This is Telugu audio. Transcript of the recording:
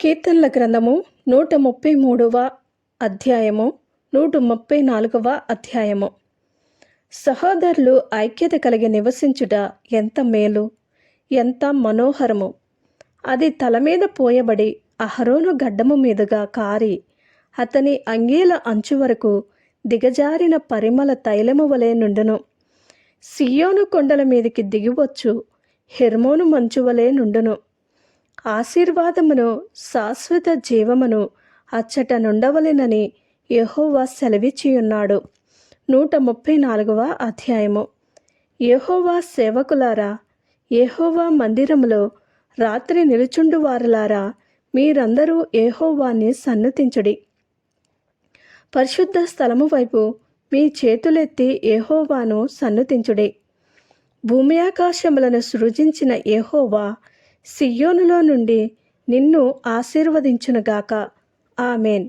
కీర్తనల గ్రంథము నూట ముప్పై మూడవ అధ్యాయము నూట ముప్పై నాలుగవ అధ్యాయము. సహోదరులు ఐక్యత కలిగి నివసించుట ఎంత మేలు ఎంత మనోహరము. అది తల మీద పోయబడి అహరోను గడ్డము మీదుగా కారి అతని అంగీల అంచు వరకు దిగజారిన పరిమళ తైలము వలె నుండును. సియోను కొండల మీదికి దిగివచ్చు హెర్మోను మంచు వలె నుండును. ఆశీర్వాదమును శాశ్వత జీవమును అచ్చట నుండవలెనని యహోవా సెలవిచ్చియున్నాడు. నూట ముప్పై నాలుగవ అధ్యాయము. యహోవా సేవకులారా యహోవా మందిరములో రాత్రి నిలుచుండు వారులారా మీరందరూ ఏహోవాన్ని సన్నతించుడి. పరిశుద్ధ స్థలము వైపు మీ చేతులెత్తి ఏహోవాను సన్నతించుడి. భూమి ఆకాశములను సృజించిన యెహోవా సియోనులో నుండి నిన్ను ఆశీర్వదించునుగాక. ఆమెన్.